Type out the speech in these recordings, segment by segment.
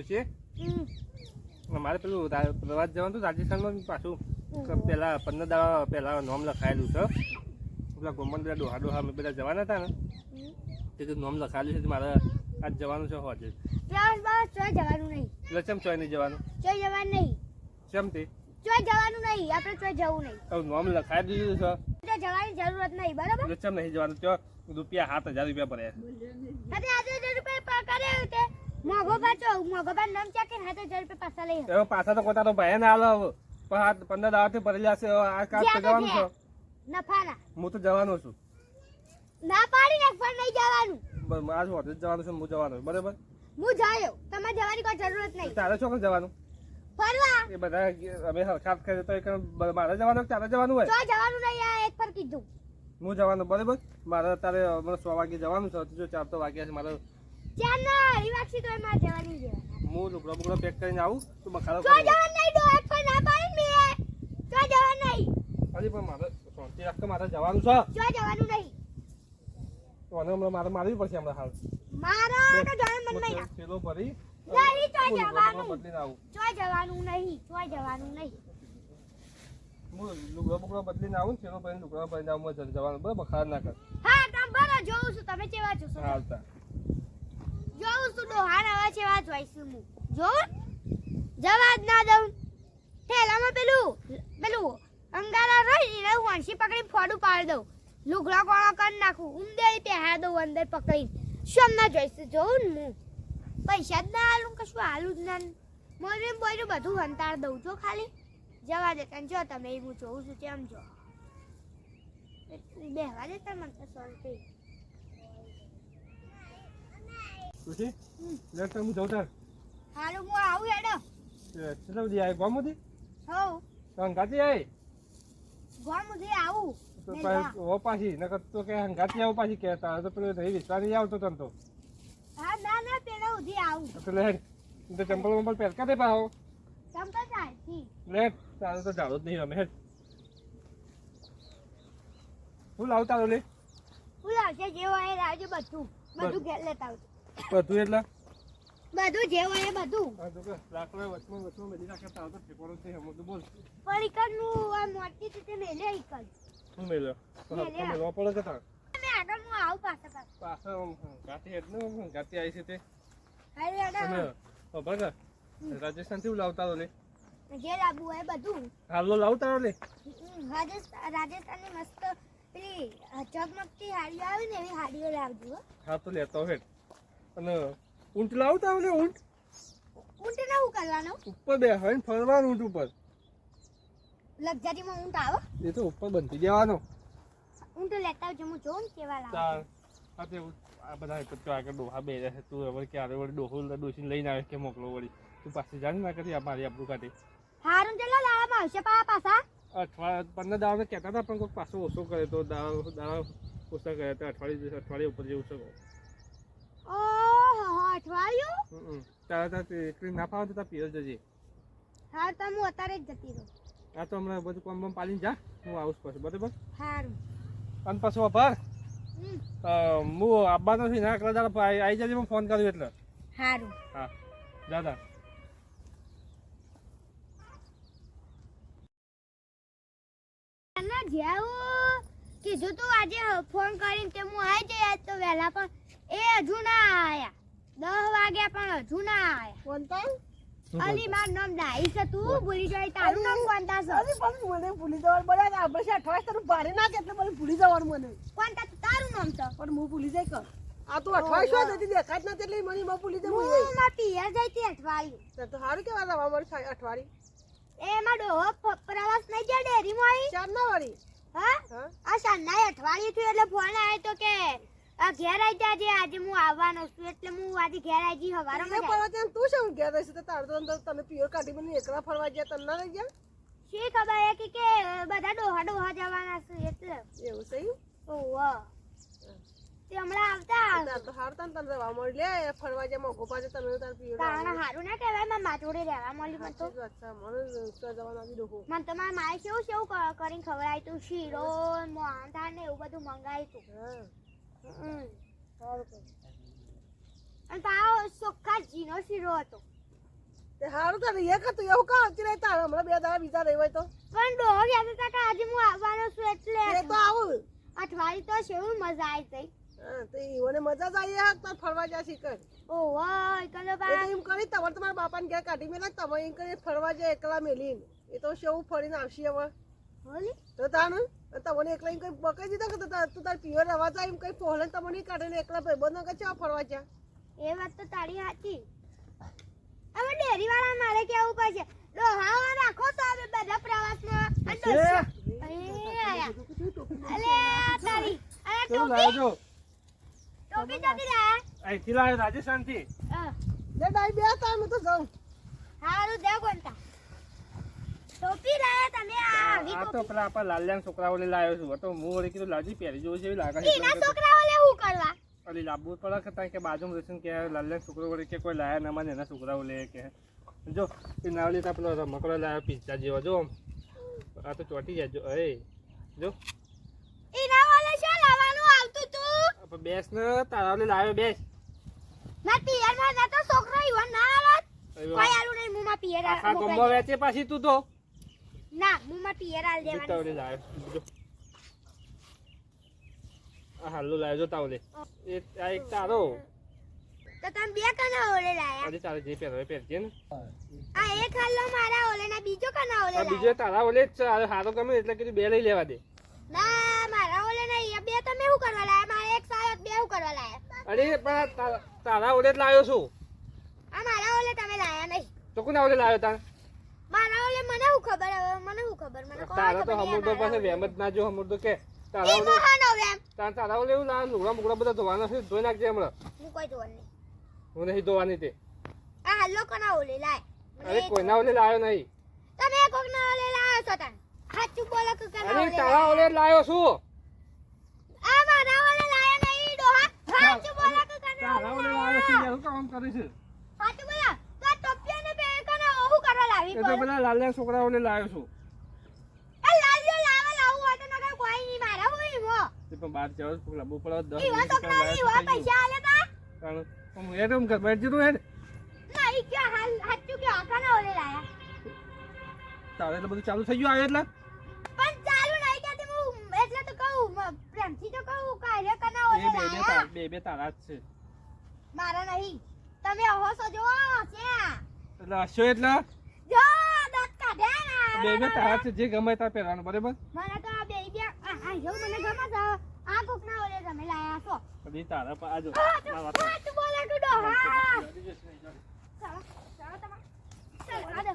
ડોશી. મારે પેલું પ્રવાસ જવાનું હતું રાજસ્થાનમાં પાછું. પેલા પંદર દાડા પહેલા નોમ લખાયેલું છે. પેલા ગોમન બધા ડોહા ડોહા અમે બધા જવાના હતા ને. તે નામ લખાયેલું છે મારે આજ જવાનું છે હોજે. જવાનું નહીં. એટલે ચમ ચોય નહીં જવાનું? ચોય જવાનું નહીં. ચમ તે? ચોય જવાનું નહીં આપણે ચોય જવું નહીં. તો નોમ લખાઈ દીધું છે. જવાની જરૂરત નહીં બરાબર? ચમ નહીં જવાનું? ચો રૂપિયા સાત હજાર રૂપિયા ભરે આજે હજાર રૂપિયા કર્યા તે મોઘો પાછો મોઘો પા નામ ચાકે હાથે હજાર રૂપિયા પાછા લઈ હવે પાછા તો કોતા તો ના આલો પણ આ પંદર દાડાથી ભરેલા છે આ તો જવાનું છે. નફાના. હું તો જવાનો છું. ના પાડી ને પણ નહીં જવાનું. બ- આજ હોટલ જવાનું છે હું જવાનો બરાબર? હું જાયો. તમારે જવાની કોઈ જરૂરત નહીં. તારે ચોક્કસ જવાનું? ફરવા. એ બધા અમે હરખાત કરીએ તો એક મારે જવાનું તારે જવાનું હોય? જવાનું નહીં આ એક પર કીધું. હું જવાનું બરાબર? મારે અત્યારે મને સો વાગે જવાનું છે. જો તો વાગ્યા છે. મારે ચાર ના વાગશી તો એમાં જવાની છે. હું લુગડો બુગડો પેક કરીને આવું તો બખાડો તો જવાનું નહીં ડો એક પણ ના પાડી મે ચોય જવાનું નહીં. અરે પણ મારે શાંતિ રાખતો મારે જવાનું છે? ચોય જવાનું નહીં. તો આને હમણાં મારે મારવી પડશે હમણાં હાલ. મારો તો જવાનું મન નહીં. ચેલો ભરી નહીં જવાનું. બદલીને આવું. ચોય જવાનું નહીં ચોય જવાનું નહીં. હું લુગડો બુગડો બદલીને આવું ને થેલો ભરીને લુગડો ભરીને આવું જવાનું. બરાબર બખાડ ના કર. હા તમ જોઉં છું. તમે કેવા છો? હાલતા. જોઉં છું ડોહાન છે વાત જોઈશું હું. જોઉં? જવા જ ના દઉં. થેલામાં પેલું પેલું અંગારા રહી ને વાંસી પકડી ફોડું પાડી દઉં. લુગડા ગોળા કરી નાખું. ઉમદેડી પહેરા દઉં અંદર પકડીને. શું ના જોઈશું? જોઉં હું. પૈસા જ ના હાલું કશું હાલું જ ના. મોરે બોયરું બધું વંતાર દઉં છો ખાલી. જવા દે તને, જો તમે હું જોઉં છું તેમ જો? બેહવા દે મને તો શાંતિ ખુશી. લેટ હું જઉં તાર. હારું હું આવું હેડો. કેટલા બધી આવી ગોમતી હોવ હંગાતી આવી ગોળ મુજે આવું. ઓ પાછી નકર તો કે હંગાતી આવું પાછી કે તારે તો પેલું નહીં નહીં આવતો તને તો. હા ના ના પેલા ઉધી આવું. તો લે તું ચંપલ વંપલ પહેરકા દે પાહો ચમકા ચાલતી. લે તારે તો જાડો જ નહીં રમે. હું લાવ તારો લે? હું લાવશે જે હોય એ લાવજો બધું. બધું ઘેર લેતા આવજો. બધું એટલે? બધું જે હોય એ બધું. કે લાકડા વચમાં વચમાં મેલી નાખે તારો તો ઠેકોડો છે હમ તો બોલ. પણ ઈકડનું આ મોટી રીતે મેલે ઇકડ શું મેલે મેલે. પડે કે તાર? મે આગળ હું આવ પાસે પાસે પાછળ ગાતી હેડ ને ગાતી આવી છે તે. હારે આડા ઓ ખબર કે રાજસ્થાનથી લાવતા લો લે જે લાબુ હોય બધું. હાલો લાવતા લે હમ, રાજસ્થાનની મસ્ત પેલી ચગમગતી હાડીઓ આવે ને એવી હાડીઓ લાવજો હા તો લેતો હેડ. અને ઊંટ લાવતા લે ઊંટ? ઊંટ ના ઉકાલવાનો ઉપર બે ને ફરવાનું ઊંટ ઉપર. લક્ઝરીમાં ઊંટ આવે? એ તો ઉપર બંધી દેવાનો ઊંટ લેતા આવજો હું જોઉં ને કેવા લાગે. હા આ બધા એક આગળ ડોહા બે રહે છે. તું હવે ક્યારે વળી ડોહો ડોસીને લઈને આવે કે મોકલો વળી? તું પાછી જાણ ના કરી મારી આબરૂ કાઢી. હારું ચલો લાળામાં આવશે પા પાછા. અઠવાડિયા પંદર દાડા કહેતા હતા પણ કોઈ પાછો ઓછો કરે તો દાડા દાડા ઓછા કર્યા તો અઠવાડિયે અઠવાડિયે ઉપર જેવું છે. ઓહો અઠવાડિયું તારે તારે એકલી ના ફાવે તો તાર જજે. હા તો હું અત્યારે જ જતી રહું. હા તો હમણાં બધું કોમ બમ પાલીને જા. હું આવું છું બરાબર? સારું અને પાછો આભાર. હું આવવાનો છું ના કદાચ આવી જજે હું ફોન કર્યો એટલે. સારું હા. દાદા ના જેવું કીધું તું આજે ફોન કરીને તે હું આવી જઈ તો વહેલા પણ. એ હજુ ના આયા. દસ વાગ્યા પણ હજુ ના આવ્યા ફોન તો અલી માર નામ દાઈ છે. તું ભૂલી જાય તારું નામ કોણતા છે? અલી પણ મને ભૂલી જવાનું બધા આપણે છે અઠવાડિયે તારું ભારે ના કે એટલે મને ભૂલી જવાનું મને. કોણતા તારું નામ છે. પણ હું ભૂલી જાય કર આ તો અઠવાડિયે શું હતી દેખાત નથી એટલે મને માં ભૂલી જવું હું માં પિયર જઈ હતી અઠવાડિયું. તો હારું સારું કેવા રવા મારી અઠવાડિયે. એમાં ડોહો પ- પ્રવાસ નહીં ગયા ડેરીમાં આવી ચાર ના વાળી હા? આ સંડાય અઠવાડિયું થયું એટલે ફોન આવ્યો તો કે આ ઘેર આવી જાજે આજે હું આવવાનો છું એટલે હું આજે ઘેર આવી જઈ હવારમાં એને ફરવા જાય તું શું ઘેર રહેશે? તો તાર તો તને પિયર કાઢી મને એકલા ફરવા ગયા તને ના લઈ ગયા? શી ખબર એ કે કે બધા ડોહા ડોહા જવાના છે એટલે. એવું સહી ઓહો તે હમણાં આવતા તાર તો હાર તને તને રવા મળી લે ફરવા જાય મોગો પાછે તમે તાર પિયર તારા હારું ના કહેવાય મારા મા જોડે રહેવા મળી મને તો. મને તો જવાના આવી ડોહો. મને તો મારા માએ કેવું કેવું કરીને ખવડાય તું શીરો મોહનથાળ ને એવું બધું મંગાવ્યું તું. હા. અને તારો ચોખ્ખા જીનો શીરો હતો. તે હારું તારે એક હતું એવું કાં આવતી રહી તારે? હમણાં બે દાડા બીજા રહી હોય તો. પણ ડોહો કહેતો હતા કે આજે હું આવવાનો છું એટલે એ તો આવું. અઠવાડિયું તો એવું મજા આવી ગઈ. હા તો ઈવોને મજા જ આવી હે ફરવા જા શીખર ઓહો કલો એ તો બા. એમ કરી તમારે તમારા બાપાને ઘેર કાઢી મેલા તમે એમ કરી ફરવા જાય એકલા મેલીને. એ તો શેવું ફરીને આવશે હવે. તો તાણ તમને એકલા એમ કઈ બકાઈ દીધા કે તો તું તાર પિયર રવા જાય એમ કઈ પહોળે તમને કાઢે ને એકલા ભાઈબંધો કે ચા ફરવા જા. એ વાત તો તારી સાચી. હવે ડેરી વાળા મારે કેવું પડશે ડોહાવા રાખો તો હવે બધા પ્રવાસમાં. અલે તારી અરે ટોપી ટોપી ટોપી લાયા? અહીંથી લાવ્યો હા. લે ડાઈ બે તાર હું તો જાઉં. હારું દે કોણતા ટોપી લાયા તમે આ આવી આ તો પેલા આપા આપણા છોકરાઓ છોકરાઓને લાવ્યો છું. તો હું વળી કીધું લાજી પહેરી જોઈ છે લાગે છે. એના છોકરાઓ લે હું કરવા? અલી લાબુ પડે કે તાય કે બાજુમાં રહેશે કે લાલ્યાન છોકરો વળી કે કોઈ લાયા ના મને એના છોકરાઓ લે કે. જો એ નાવલી તા પેલો રમકડો લાવ્યો પિઝા જેવો જો. આ તો ચોટી જાય જો એ જો. એના વાલે શું લાવવાનું આવતું તું? બેસ ને તારા ઓલે લાવ્યો બેસ. ના પિયરમાં ના તો છોકરો ઈવન ના આવત કોઈ આલુ નહીં મુમાં પિયર આ ગોમો વેચે પાછી તું તો. ના મુમાં પિયર આલ દેવાની તાવલે લાવ્યો આ હાલો લાવ્યો જો તાવલે એ આ એક તારો. તો તમે બે કના ઓલે લાયા? આજે તારે જે પહેરવે પહેરજે ને. આ એક હાલો મારા ઓલે ના બીજો કના ઓલે લાયા બીજો તારા ઓલે જ હારો ગમે એટલે કીધું બે લઈ લેવા દે. ના મારા ઓલે નહીં બે તમે શું કરવા લાયા? મારે એક સાલ બે શું કરવા લાયા? અરે પણ તારા- તારા ઓલે જ લાવ્યો છું. આ મારા ઓલે તમે લાયા નહીં. તો કોના ઓલે લાવ્યો તાર? મારા ઓલે મને ખબર હવે? મને ખબર? મને તારા તો પાસે વેમ જ ના જો હમુરદો કે. ઓલે. તારા ઓલે તારા તારા ઓલે એવું લાવ લુગડા મુગડા બધા ધોવાના છે ધોઈ નાખજે હમણાં. હું કોઈ નહીં. હું નહીં ધોવાની તે. આ હાલો કના ઓલે લાય. અરે કોઈના ઓલે લાવ્યો નહીં. તમે કોક ના ઓલે લાયો છો તાન? સાચું બોલો કે કના ઓલે તારા ઓલે જ લાવ્યો છું. આ મારા ઓલે લાયા નહીં ડોહા સાચું બોલો કે કના ઓલે ઓલે છું કામ કરે છે? સાચું બોલો તો આ ટોપિયાને બે કના ઓહું કરવા લાવી એ તો પેલા લાલ્યા છોકરાઓને લાવ્યો છું એ લાલ્યો લાવા લાવું હોય તો નકર કોઈ નહીં મારા હોય ઈમો. તે પણ બાર જાવ છું લાબુ પડો દસ ઈવા છોકરા ઈવા પૈસા આલે તા? ગયું. હું એમ કર બેઠ જતો હે ના, ઈ કે હાલ- સાચું કયો, કના ઓલે લાયા? તારે એટલે બધું ચાલુ થઈ ગયું આવે એટલે પણ ચાલુ નહીં કે હું, એટલે તો કહું, પ્રેમથી તો કહું, કાર્ય કના એ ઓલે બે બે લાયા? બે બે તારા જ છે મારા નહીં. તમે હોશો જો, છે એટલે હશો એટલે. બે બે તારા છે જે ગમે તાર પહેરવાનું બરાબર? મને તો આ બે બે આ જો મને ગમે તો આ કોકના ઓલે તમે લાયા છો. બધી તારા પર આજો વાત બોલે કે ડોહા સાંભળ. ચાલો ચાલો તમા ચાલો આદો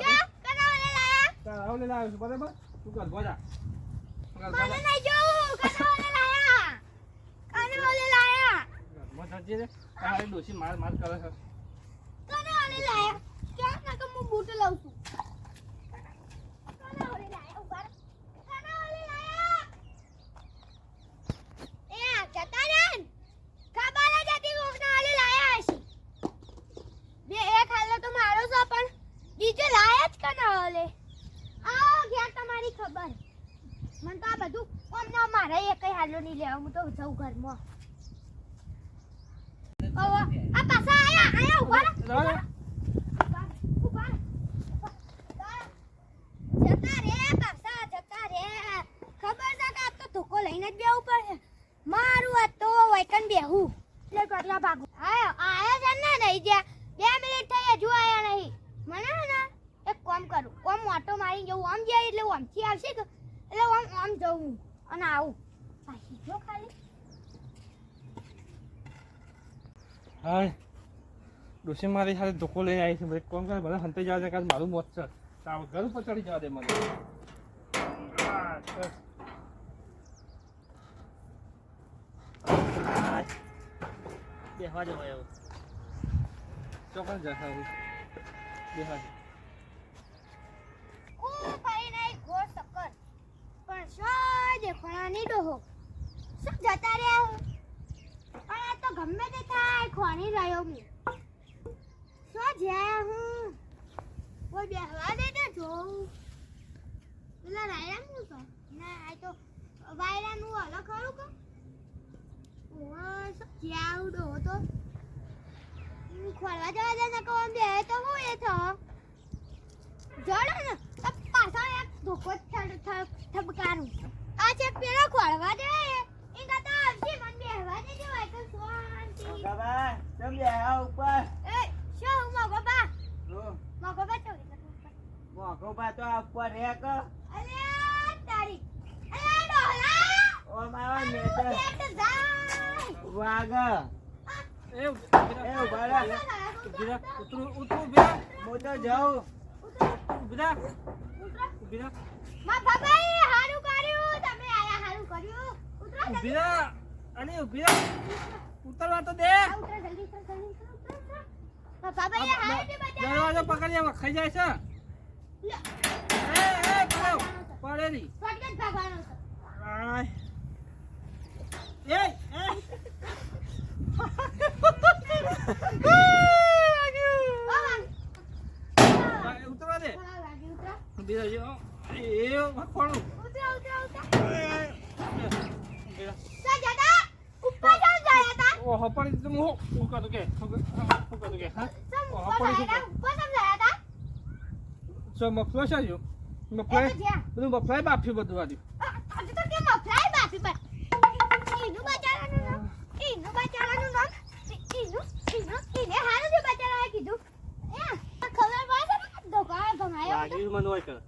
કે કના ઓલે લાયા? તારા ઓલે લાવ્યો છું બરાબર? તું કર બોજા મને નહીં જોવું કના ઓલે લાયા? કના ઓલે લાયા? મજાજી રે. તારે દોશી માર માર કરે છે કના ઓલે લાયા ક્યાં ના કે હું બૂટ લઉં છું કના ઓલે લાયા ઊભા રહો. કના ઓલે લાયા એ આ જતા રહે ને. ખબર જ હતી કોકના ઓલે લાયા હશે બે એક હાલો તો મારો છો પણ બીજો ઓલે આ ગયા તમારી ખબર. મને તો આ બધું કોમ ના મારે એકય હાલો નહીં લેવા. હું તો જઉં ઘરમાં. ઓવો, આ પાછા આયા આયા ઊભા રહો, લઈને જ બેહવું પડે મારું આ તો વૈકન બેહું. એટલે ભાગું. આયા આયા છે ને નહીં જ્યાં. બે મિનિટ થઈ હજુ આયા નહીં. મને ને કામ કરું. ઓમ ઓટો મારી જવું. આમ જાય એટલે ઓમથી આવશે કે? એટલે ઓમ આમ જવું. અને આવું. પાછી જો ખાલી. હાય. ડોસી મારી સાથે ધોકો લઈને આવી છે. ભાઈ કોણ કરે ભલે હંતે જવા દે કારણ મારું મોત છે. તાવ ઘર ઉપર ચડી જવા દે મને. બેહવા જવાય હવે. ચોકન જશે. હવે બેહવા દે. ખૂબ ફરી નહીં ઘોર ચક્કર પણ શું દેખોણા નહીં ડોહો શું જતા રહ્યા હું પણ આ તો ગમે તે થાય, ખોણી રહ્યો હું. શું જ્યાં હું? કોઈ બેહવા દે તો જોઉં પેલા રાયરાનું તો ના, આ તો વાયરાનું અલગ ખરું કે જ્યાં હું ડો તો ખોલવા જવા દે નકો આમ બે તો હું એ થો જોડો ને, તો પાછો એક ધોકો થબકારું આ છે પેલો ખોલવા દે. એ કતા આવશે, મન બેહવા દે આ તો બાબા તમે બેહા ઉપર એ શું મગો બા મગો બા તો મોઘો બા તો ઉપર હે કે અરે તારી અરે ડોલા ઓ મારા મેટર વાગ એ એ ઊભા રહે ઊભી રહે. ઉતરું ઉતરું. હું તો જાઉં. ઊભી રહે. માં બાબાઈ હારું કર્યું તમે આયા હારું કર્યું ઉતરો ઊભી અને રહે. ઉતરવા તો દે દરવાજો પકડી આમાં ખાઈ જાય છે પડેલી ઉતરવા દે ઊભી રહેજો એ વાખવાનું ઉતરો ઉતરો ઉતરો જાવ જાય તા હું હું કે હું કે હા. સો મફલો બધું બાફી બધું આજે કે પર બચારાનું નામ? બચારાનું નામ? હારું બચારાએ કીધું. એ ખબર પડે ને? દોકાન ભમાયો લાગી મને હોય કર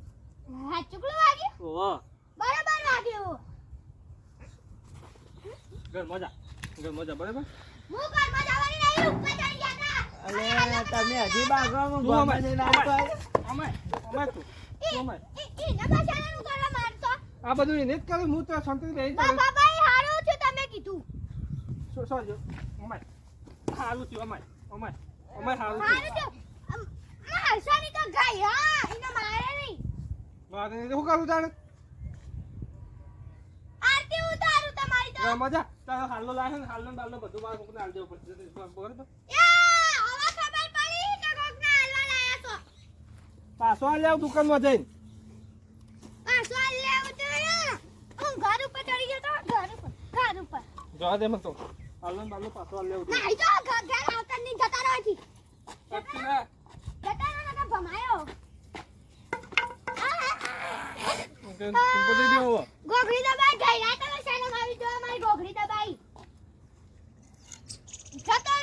હા ચુકલું વાગ્યું ઓહો. બરાબર વાગ્યું ઘર મજા. ઘર મજા બરાબર અલે તમે હજી બાગવામાં ગમે ના અમાય. પાય. અમાય અમાય તું તું અમાય ઈ ઈને બચારાનું કરવા માંડતો આ બધું એને જ કર્યું હું તો શાંતિ રહી બા બાબાઈ હારું છે તમે કીધું. શું જો અમાર. હારું થયું અમાય અમાર અમાય હારું છે અમ, તો ગઈ હા મારે નહીં. મારે નહીં તો કરું આરતી ઉતારું તો ઘર મજા તારો હાલનો ને હાલનો બાલનો બધું મારા કોકને હાલ દેવું પડશે બરાબર? છો. પાછો આ લેવ દુકાનમાં જઈને. પાછો આ લેવું તો હું. ઘર ઉપર ચડી ગયો તો ઘર ઉપર ઘર ઉપર. જવા દે મને તો હાલનો બાલનો પાછો આ લેવું નહીં તો ઘર ઘર આવતા નહીં જતા રહો અહીંથી. જતા રહો નકર ભમાયો. તું દઈ દેવો ગોગડી દબાઈ ગઈ રાત મારી ગોગડી દબાઈ. જતો